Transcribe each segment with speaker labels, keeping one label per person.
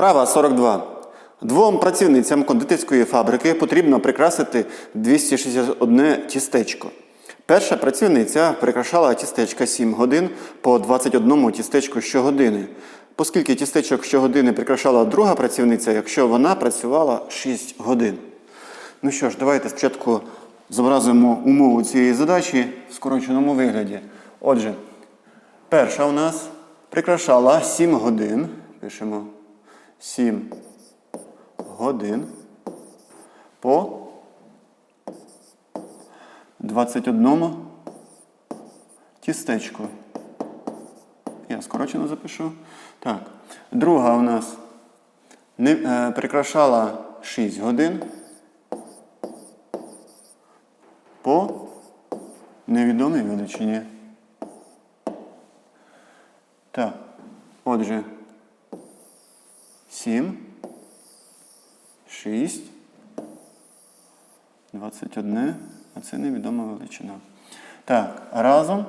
Speaker 1: Вправа 42. Двом працівницям кондитерської фабрики потрібно прикрасити 261 тістечко. Перша працівниця прикрашала тістечка 7 годин по 21 тістечку щогодини. Оскільки тістечок щогодини прикрашала друга працівниця, якщо вона працювала 6 годин. Ну що ж, давайте спочатку зобразимо умову цієї задачі в скороченому вигляді. Отже, перша у нас прикрашала 7 годин. Пишемо 7 годин по 21 тістечку. Я скорочено запишу. Так. Друга у нас не, е, прикрашала 6 годин по невідомій величині. Так. Отже, 7, 6, 21, а це невідома величина. Так, разом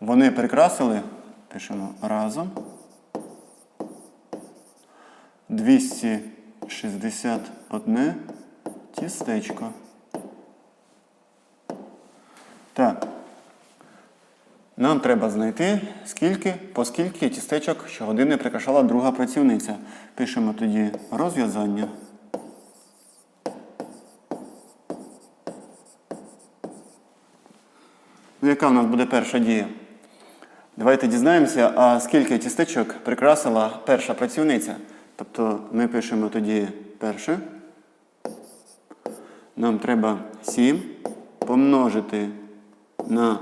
Speaker 1: вони прикрасили, пишемо разом. 261 тістечко. Так. Нам треба знайти, скільки, по скільки тістечок щогодини прикрашала друга працівниця. Пишемо тоді розв'язання. Ну, яка в нас буде перша дія? Давайте дізнаємося, а скільки тістечок прикрасила перша працівниця. Тобто ми пишемо тоді перше. Нам треба 7 помножити на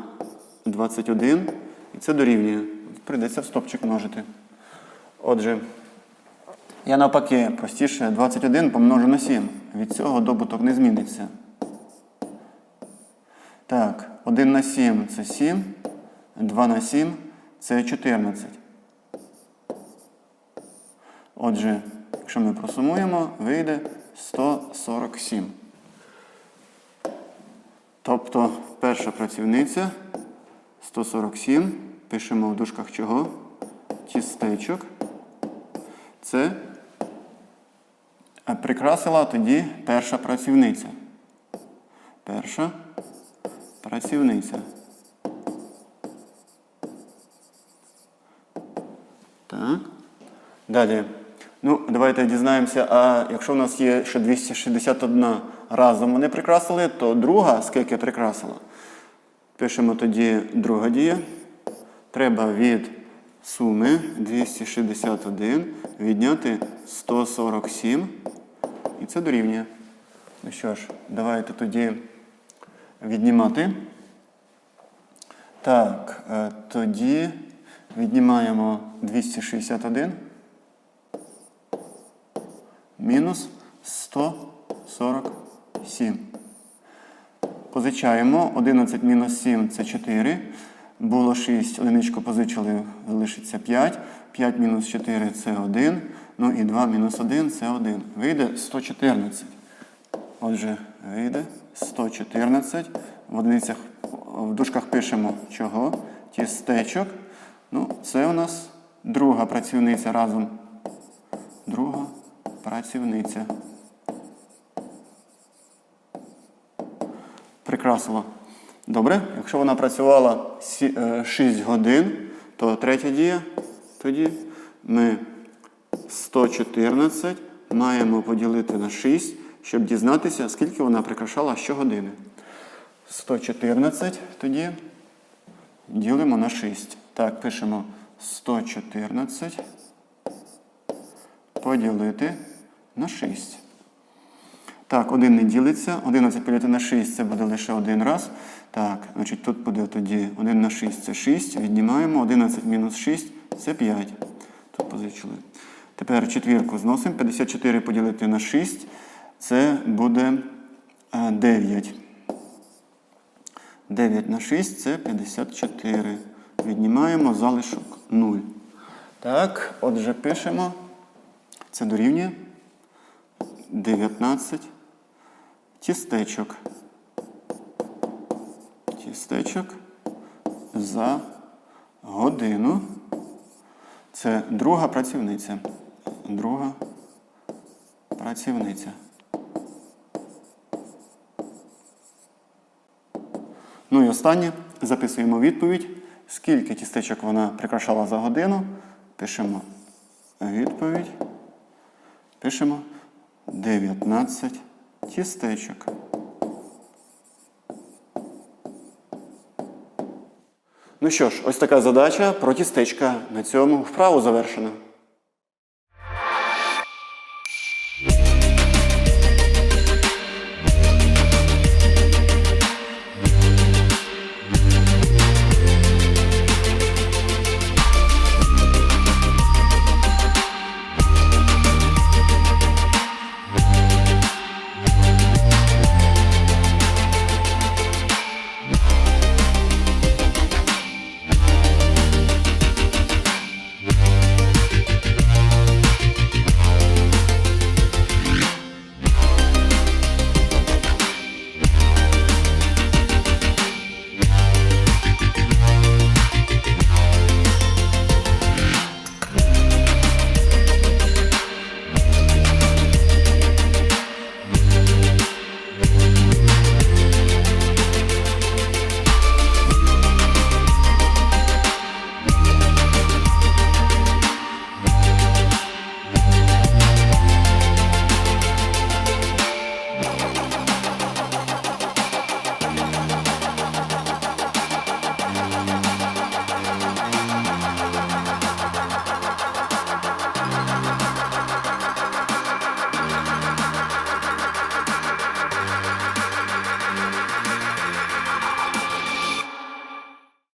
Speaker 1: 21, і це дорівнює. Прийдеться в стопчик множити. Отже, я навпаки простіше 21 помножу на 7. Від цього добуток не зміниться. Так, 1 на 7 це 7, 2 на 7 це 14. Отже, якщо ми просумуємо, вийде 147. Тобто перша працівниця 147. Пишемо в дужках чого? Тістечок. Це прикрасила тоді перша працівниця. Перша працівниця. Так. Далі. Ну, давайте дізнаємося, а якщо в нас є ще 261 разом вони прикрасили, то друга скільки прикрасила? Пишемо тоді друга дія. Треба від суми 261 відняти 147. І це дорівнює. Ну що ж, давайте тоді віднімати. Так, е, тоді віднімаємо 261 мінус 147. Позичаємо. 11 мінус 7 це 4. Було 6, одиничку позичили, залишиться 5. 5 мінус 4 це 1. Ну і 2 мінус 1 це 1. Вийде 114. Отже, вийде 114. В одиницях в дужках пишемо чого? Тістечок. Ну, це у нас друга працівниця разом. Друга працівниця. Прикрасила. Добре, якщо вона працювала 6 годин, то третя дія тоді ми 114 маємо поділити на 6, щоб дізнатися, скільки вона прикрашала щогодини. 114 тоді ділимо на 6. Так, пишемо 114 поділити на 6. Так, 1 не ділиться. 11 поділити на 6 це буде лише один раз. Так, значить тут буде тоді 1 на 6 це 6. Віднімаємо. 11 мінус 6 це 5. Тут позичили. Тепер четвірку зносимо. 54 поділити на 6. Це буде 9. 9 на 6 це 54. Віднімаємо залишок 0. Так, отже, пишемо. Це дорівнює 19 тістечок. Тістечок за годину. Це друга працівниця. Друга працівниця. Ну і останнє. Записуємо відповідь. Скільки тістечок вона прикрашала за годину? Пишемо відповідь. Пишемо 19 тістечок. Ну що ж, ось така задача про тістечка. На цьому вправу завершено.